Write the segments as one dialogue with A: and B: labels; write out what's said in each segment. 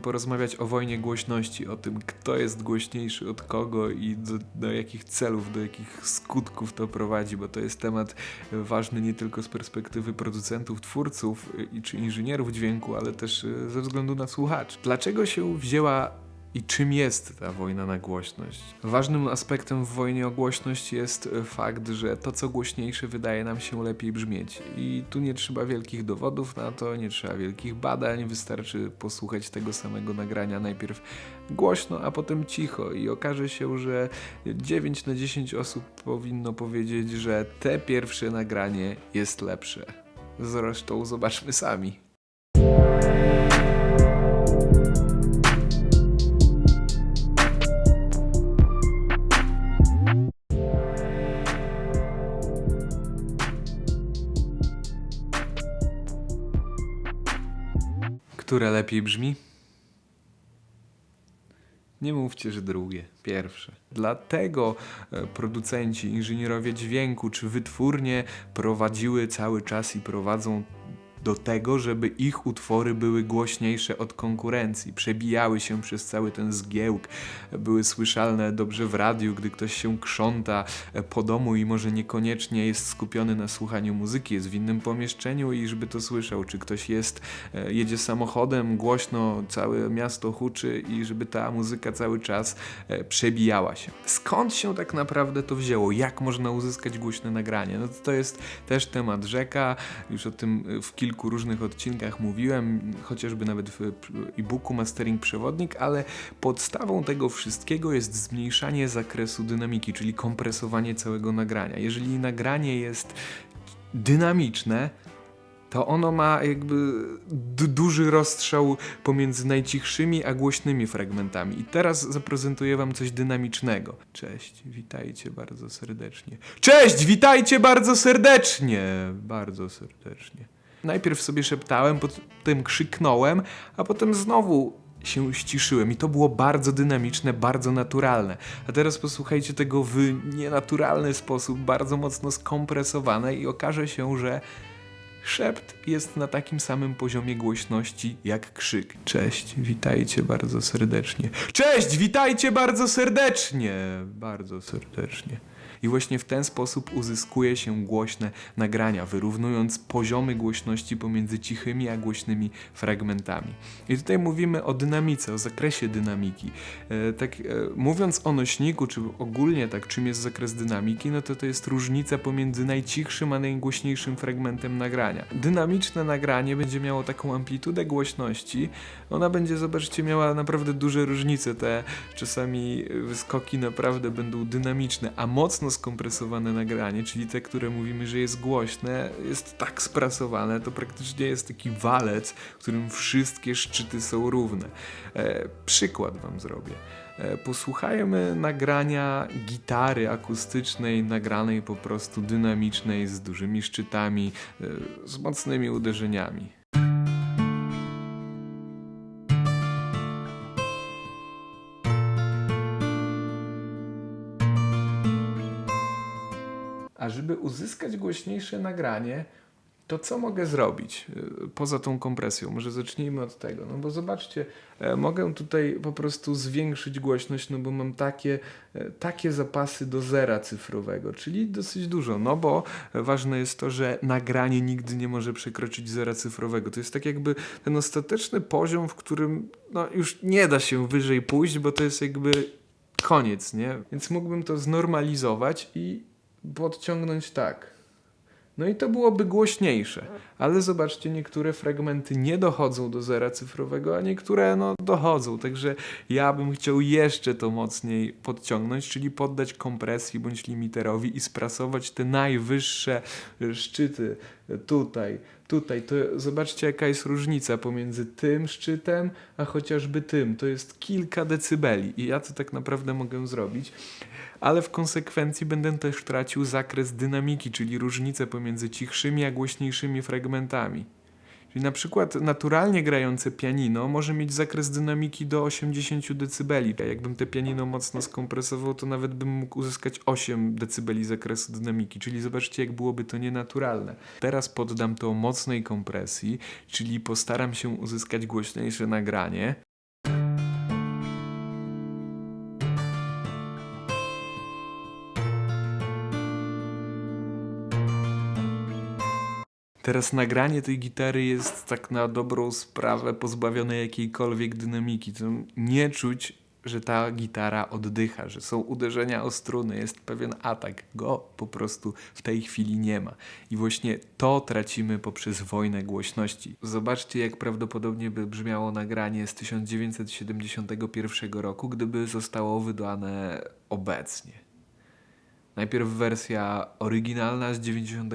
A: porozmawiać o wojnie głośności, o tym, kto jest głośniejszy od kogo i do, do jakich celów, do jakich skutków to prowadzi, bo to jest temat ważny nie tylko z perspektywy producentów, twórców czy inżynierów dźwięku, ale też ze względu na słuchaczy. Dlaczego się wzięła i czym jest ta wojna na głośność? Ważnym aspektem w wojnie o głośność jest e, fakt, że to co głośniejsze wydaje nam się lepiej brzmieć. I tu nie trzeba wielkich dowodów na to, nie trzeba wielkich badań, wystarczy posłuchać tego samego nagrania najpierw głośno, a potem cicho i okaże się, że 9 na 10 osób powinno powiedzieć, że te pierwsze nagranie jest lepsze. Zresztą zobaczmy sami. Które lepiej brzmi? Nie mówcie, że drugie, pierwsze. Dlatego e, producenci, inżynierowie dźwięku czy wytwórnie prowadziły cały czas i prowadzą do tego, żeby ich utwory były głośniejsze od konkurencji, przebijały się przez cały ten zgiełk, były słyszalne dobrze w radiu, gdy ktoś się krząta po domu i może niekoniecznie jest skupiony na słuchaniu muzyki, jest w innym pomieszczeniu i żeby to słyszał, czy ktoś jest, e, jedzie samochodem, głośno, całe miasto huczy i żeby ta muzyka cały czas e, przebijała się. Skąd się tak naprawdę to wzięło? Jak można uzyskać głośne nagranie? No to, to jest też temat rzeka, już o tym e, w kilku różnych odcinkach mówiłem, chociażby nawet w e-booku Mastering Przewodnik, ale podstawą tego wszystkiego jest zmniejszanie zakresu dynamiki, czyli kompresowanie całego nagrania. Jeżeli nagranie jest dynamiczne, to ono ma jakby du- duży rozstrzał pomiędzy najcichszymi a głośnymi fragmentami. I teraz zaprezentuję wam coś dynamicznego. Cześć, witajcie bardzo serdecznie. Cześć, witajcie bardzo serdecznie! Bardzo serdecznie. Najpierw sobie szeptałem, potem krzyknąłem, a potem znowu się ściszyłem i to było bardzo dynamiczne, bardzo naturalne. A teraz posłuchajcie tego w nienaturalny sposób, bardzo mocno skompresowane i okaże się, że Szept jest na takim samym poziomie głośności jak krzyk. Cześć, witajcie bardzo serdecznie. Cześć, witajcie bardzo serdecznie! Bardzo serdecznie. I właśnie w ten sposób uzyskuje się głośne nagrania, wyrównując poziomy głośności pomiędzy cichymi a głośnymi fragmentami. I tutaj mówimy o dynamice, o zakresie dynamiki. E, tak e, mówiąc o nośniku, czy ogólnie tak czym jest zakres dynamiki, no to to jest różnica pomiędzy najcichszym a najgłośniejszym fragmentem nagrania. Dynamiczne nagranie będzie miało taką amplitudę głośności, ona będzie, zobaczcie, miała naprawdę duże różnice. Te czasami wyskoki naprawdę będą dynamiczne, a mocno skompresowane nagranie, czyli te, które mówimy, że jest głośne, jest tak sprasowane, to praktycznie jest taki walec, w którym wszystkie szczyty są równe. E, przykład wam zrobię. E, Posłuchajmy nagrania gitary akustycznej, nagranej po prostu dynamicznej, z dużymi szczytami, e, z mocnymi uderzeniami. Żeby uzyskać głośniejsze nagranie, to co mogę zrobić y, poza tą kompresją? Może zacznijmy od tego. No bo zobaczcie, e, mogę tutaj po prostu zwiększyć głośność, no bo mam takie, e, takie zapasy do zera cyfrowego, czyli dosyć dużo. No bo ważne jest to, że nagranie nigdy nie może przekroczyć zera cyfrowego. To jest tak jakby ten ostateczny poziom, w którym no, już nie da się wyżej pójść, bo to jest jakby koniec, nie? Więc mógłbym to znormalizować i podciągnąć tak. No i to byłoby głośniejsze. Ale zobaczcie, niektóre fragmenty nie dochodzą do zera cyfrowego, a niektóre no dochodzą. Także ja bym chciał jeszcze to mocniej podciągnąć, czyli poddać kompresji bądź limiterowi i sprasować te najwyższe szczyty tutaj, tutaj. To zobaczcie, jaka jest różnica pomiędzy tym szczytem, a chociażby tym. To jest kilka decybeli. I ja to tak naprawdę mogę zrobić ale w konsekwencji będę też tracił zakres dynamiki, czyli różnicę pomiędzy cichszymi a głośniejszymi fragmentami. Czyli na przykład naturalnie grające pianino może mieć zakres dynamiki do 80 dB. Jakbym te pianino mocno skompresował, to nawet bym mógł uzyskać 8 dB zakresu dynamiki. Czyli zobaczcie, jak byłoby to nienaturalne. Teraz poddam to mocnej kompresji, czyli postaram się uzyskać głośniejsze nagranie. Teraz nagranie tej gitary jest tak na dobrą sprawę pozbawione jakiejkolwiek dynamiki. To nie czuć, że ta gitara oddycha, że są uderzenia o struny, jest pewien atak. Go po prostu w tej chwili nie ma. I właśnie to tracimy poprzez wojnę głośności. Zobaczcie, jak prawdopodobnie by brzmiało nagranie z 1971 roku, gdyby zostało wydane obecnie. Najpierw wersja oryginalna z 90.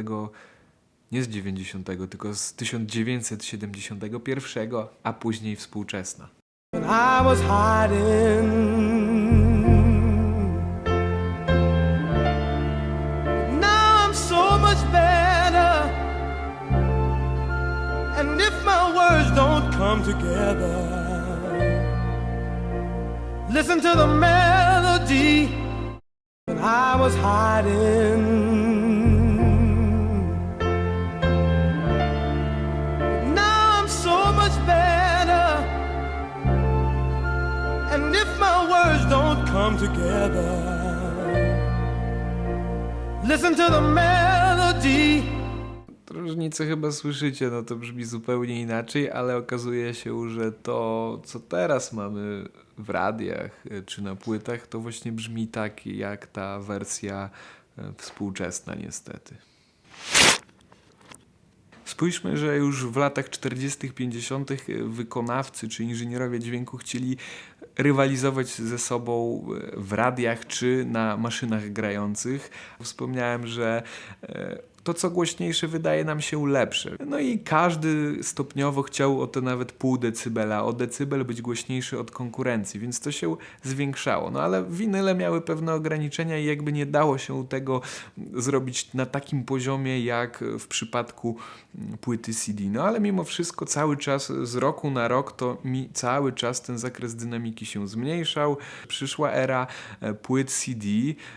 A: Nie z 90, tylko z 1971, a później współczesna.
B: listen to the melody when I was hiding. Come together, listen to the melody.
A: Różnice chyba słyszycie, no to brzmi zupełnie inaczej, ale okazuje się, że to, co teraz mamy w radiach y, czy na płytach, to właśnie brzmi tak jak ta wersja y, współczesna, niestety. Spójrzmy, że już w latach 40., 50. wykonawcy czy inżynierowie dźwięku chcieli rywalizować ze sobą w radiach czy na maszynach grających. Wspomniałem, że e, to co głośniejsze wydaje nam się lepsze. No i każdy stopniowo chciał o to nawet pół decybela, o decybel być głośniejszy od konkurencji, więc to się zwiększało. No ale winyle miały pewne ograniczenia i jakby nie dało się tego zrobić na takim poziomie jak w przypadku płyty CD. No ale mimo wszystko cały czas z roku na rok to mi cały czas ten zakres dynamiki się zmniejszał. Przyszła era e, płyt CD,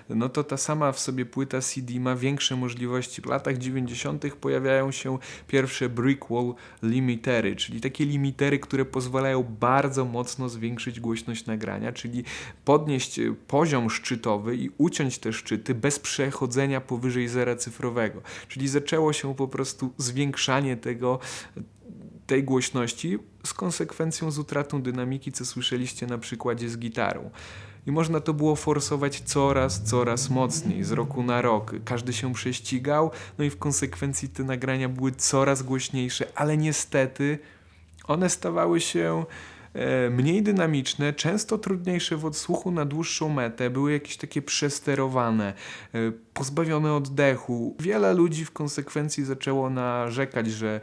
A: no to ta sama w sobie płyta CD ma większe możliwości. Latach 90. pojawiają się pierwsze Brickwall limitery, czyli takie limitery, które pozwalają bardzo mocno zwiększyć głośność nagrania, czyli podnieść e, poziom szczytowy i uciąć te szczyty bez przechodzenia powyżej zera cyfrowego. Czyli zaczęło się po prostu zwiększanie tego tej głośności z konsekwencją z utratą dynamiki, co słyszeliście na przykładzie z gitarą. I można to było forsować coraz, coraz mocniej, z roku na rok. Każdy się prześcigał, no i w konsekwencji te nagrania były coraz głośniejsze, ale niestety one stawały się e, mniej dynamiczne, często trudniejsze w odsłuchu na dłuższą metę, były jakieś takie przesterowane, e, pozbawione oddechu. Wiele ludzi w konsekwencji zaczęło narzekać, że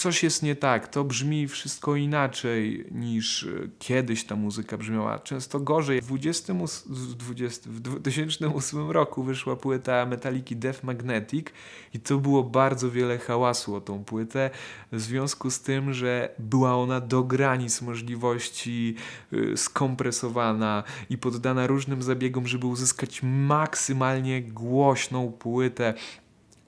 A: coś jest nie tak, to brzmi wszystko inaczej niż e, kiedyś ta muzyka brzmiała, często gorzej. W 20, w 20, w 2008 roku wyszła płyta Metaliki Death Magnetic i to było bardzo wiele hałasu o tą płytę, w związku z tym, że była ona do granic możliwości y, skompresowana i poddana różnym zabiegom, żeby uzyskać maksymalnie głośną płytę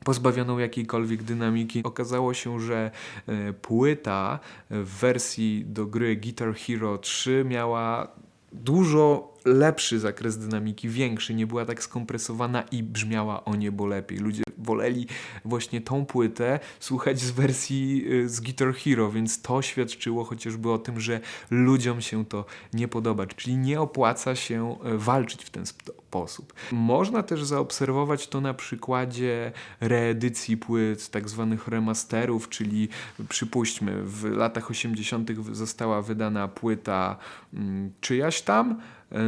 A: pozbawioną jakiejkolwiek dynamiki. Okazało się, że e, płyta w wersji do gry Guitar Hero 3 miała dużo lepszy zakres dynamiki, większy, nie była tak skompresowana i brzmiała o niebo lepiej. Ludzie woleli właśnie tą płytę słuchać z wersji y, z Guitar Hero, więc to świadczyło chociażby o tym, że ludziom się to nie podoba, czyli nie opłaca się y, walczyć w ten sposób. Można też zaobserwować to na przykładzie reedycji płyt, tak zwanych remasterów, czyli przypuśćmy, w latach 80. została wydana płyta mm, czyjaś tam,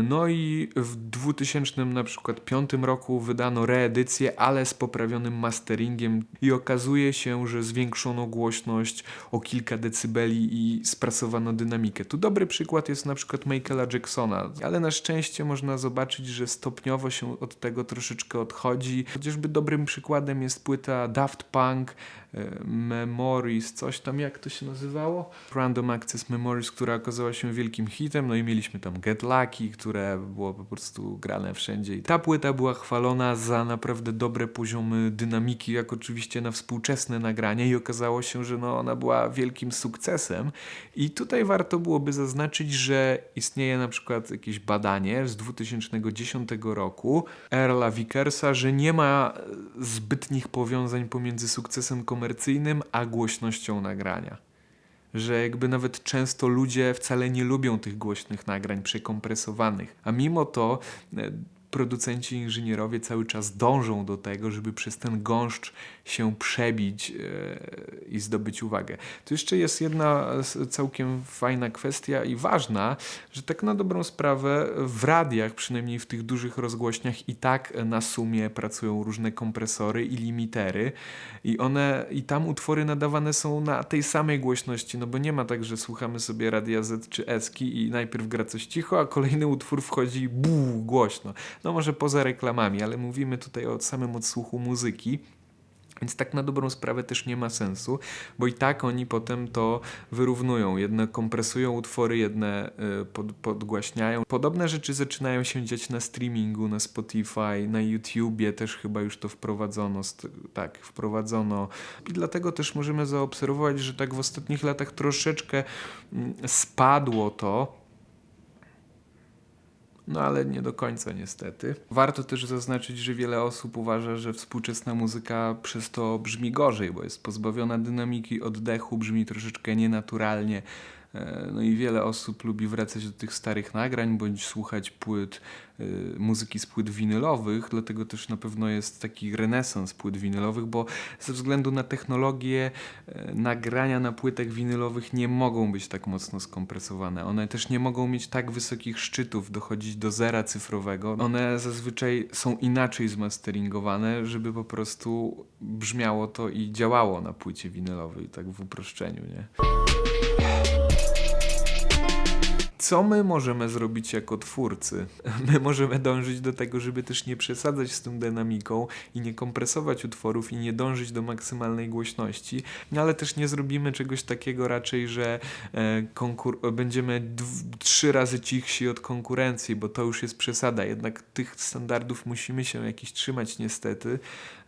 A: no i w 2000 na przykład piątym roku wydano reedycję, ale z poprawionym masteringiem i okazuje się, że zwiększono głośność o kilka decybeli i sprasowano dynamikę. Tu dobry przykład jest na przykład Michaela Jacksona, ale na szczęście można zobaczyć, że stopniowo się od tego troszeczkę odchodzi. Chociażby dobrym przykładem jest płyta Daft Punk e, Memories, coś tam jak to się nazywało? Random Access Memories, która okazała się wielkim hitem, no i mieliśmy tam Get Lucky, które było po prostu grane wszędzie. I ta płyta była chwalona za naprawdę dobre poziomy dynamiki, jak oczywiście na współczesne nagrania i okazało się, że no ona była wielkim sukcesem. I tutaj warto byłoby zaznaczyć, że istnieje na przykład jakieś badanie z 2010 roku Erla Vickersa, że nie ma e, zbytnich powiązań pomiędzy sukcesem komercyjnym a głośnością nagrania. Że jakby nawet często ludzie wcale nie lubią tych głośnych nagrań przekompresowanych, a mimo to e, producenci, inżynierowie cały czas dążą do tego, żeby przez ten gąszcz się przebić e, i zdobyć uwagę. Tu jeszcze jest jedna całkiem fajna kwestia i ważna, że tak na dobrą sprawę w radiach, przynajmniej w tych dużych rozgłośniach i tak na sumie pracują różne kompresory i limitery i one i tam utwory nadawane są na tej samej głośności, no bo nie ma tak, że słuchamy sobie Radia Z czy Eski i najpierw gra coś cicho, a kolejny utwór wchodzi buu, głośno. No może poza reklamami, ale mówimy tutaj o samym odsłuchu muzyki. Więc tak na dobrą sprawę też nie ma sensu, bo i tak oni potem to wyrównują. Jedne kompresują utwory, jedne y, pod, podgłaśniają. Podobne rzeczy zaczynają się dziać na streamingu, na Spotify, na YouTubie też chyba już to wprowadzono. Tak, wprowadzono. I dlatego też możemy zaobserwować, że tak w ostatnich latach troszeczkę mm, spadło to. No ale nie do końca niestety. Warto też zaznaczyć, że wiele osób uważa, że współczesna muzyka przez to brzmi gorzej, bo jest pozbawiona dynamiki, oddechu, brzmi troszeczkę nienaturalnie. E, No i wiele osób lubi wracać do tych starych nagrań, bądź słuchać płyt, y, muzyki z płyt winylowych, dlatego też na pewno jest taki renesans płyt winylowych, bo ze względu na technologię e, nagrania na płytach winylowych nie mogą być tak mocno skompresowane. One też nie mogą mieć tak wysokich szczytów, dochodzić do zera cyfrowego. One zazwyczaj są inaczej zmasteringowane, żeby po prostu brzmiało to i działało na płycie winylowej, tak w uproszczeniu, nie? Co my możemy zrobić jako twórcy? My możemy dążyć do tego, żeby też nie przesadzać z tą dynamiką i nie kompresować utworów i nie dążyć do maksymalnej głośności, no ale też nie zrobimy czegoś takiego raczej, że e, będziemy trzy razy cichsi od konkurencji, bo to już jest przesada. Jednak tych standardów musimy się jakiś trzymać niestety,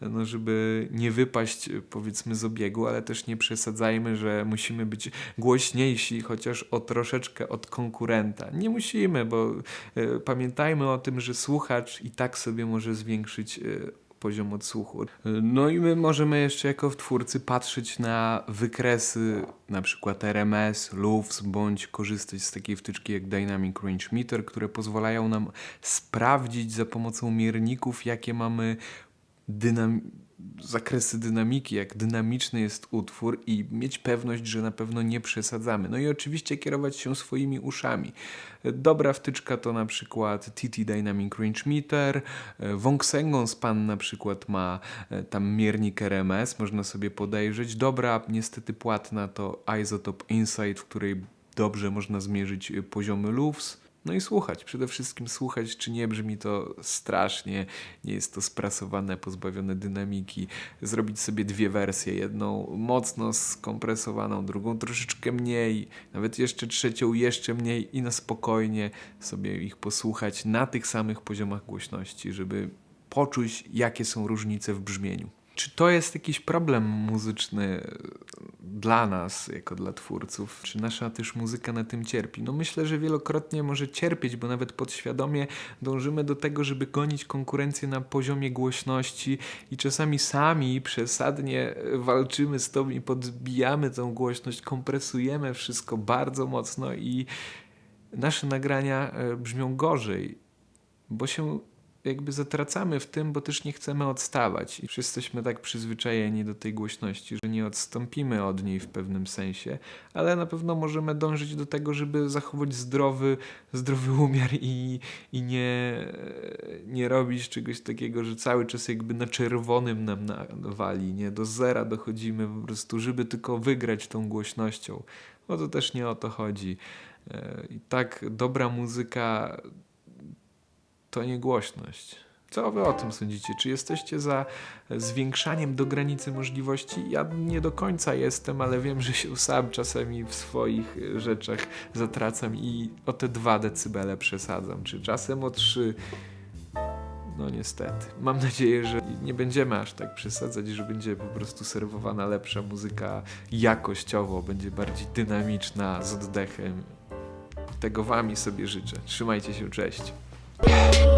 A: no żeby nie wypaść e, powiedzmy z obiegu, ale też nie przesadzajmy, że musimy być głośniejsi chociaż o troszeczkę od konkurenta. Nie musimy, bo e, pamiętajmy o tym, że słuchacz i tak sobie może zwiększyć e, poziom odsłuchu. No i my możemy jeszcze jako twórcy patrzeć na wykresy na przykład RMS, LUFS, bądź korzystać z takiej wtyczki jak Dynamic Range Meter, które pozwalają nam sprawdzić za pomocą mierników, jakie mamy dynam- zakresy dynamiki, jak dynamiczny jest utwór i mieć pewność, że na pewno nie przesadzamy. No i oczywiście kierować się swoimi uszami. Dobra wtyczka to na przykład TT Dynamic Range Meter, Wongsengon Span na przykład ma e, tam miernik RMS, można sobie podejrzeć. Dobra, niestety płatna to Isotope Insight, w której dobrze można zmierzyć e, poziomy LUFS. No i słuchać, przede wszystkim słuchać, czy nie brzmi to strasznie, nie jest to sprasowane, pozbawione dynamiki. Zrobić sobie dwie wersje, jedną mocno skompresowaną, drugą troszeczkę mniej, nawet jeszcze trzecią jeszcze mniej i na spokojnie sobie ich posłuchać na tych samych poziomach głośności, żeby poczuć, jakie są różnice w brzmieniu. Czy to jest jakiś problem muzyczny dla nas, jako dla twórców? Czy nasza też muzyka na tym cierpi? No myślę, że wielokrotnie może cierpieć, bo nawet podświadomie dążymy do tego, żeby gonić konkurencję na poziomie głośności i czasami sami przesadnie walczymy z tą i podbijamy tą głośność, kompresujemy wszystko bardzo mocno i nasze nagrania e, brzmią gorzej, bo się jakby zatracamy w tym, bo też nie chcemy odstawać. I jesteśmy tak przyzwyczajeni do tej głośności, że nie odstąpimy od niej w pewnym sensie, ale na pewno możemy dążyć do tego, żeby zachować zdrowy, zdrowy umiar i, i nie, nie robić czegoś takiego, że cały czas jakby na czerwonym nam na- wali, nie? Do zera dochodzimy po prostu, żeby tylko wygrać tą głośnością. Bo to też nie o to chodzi. E, I tak dobra muzyka to nie głośność. Co wy o tym sądzicie? Czy jesteście za zwiększaniem do granicy możliwości? Ja nie do końca jestem, ale wiem, że się sam czasami w swoich rzeczach zatracam i o te 2 decybele przesadzam, czy czasem o 3. No niestety. Mam nadzieję, że nie będziemy aż tak przesadzać, że będzie po prostu serwowana lepsza muzyka jakościowo, będzie bardziej dynamiczna, z oddechem. Tego wami sobie życzę. Trzymajcie się, cześć. Música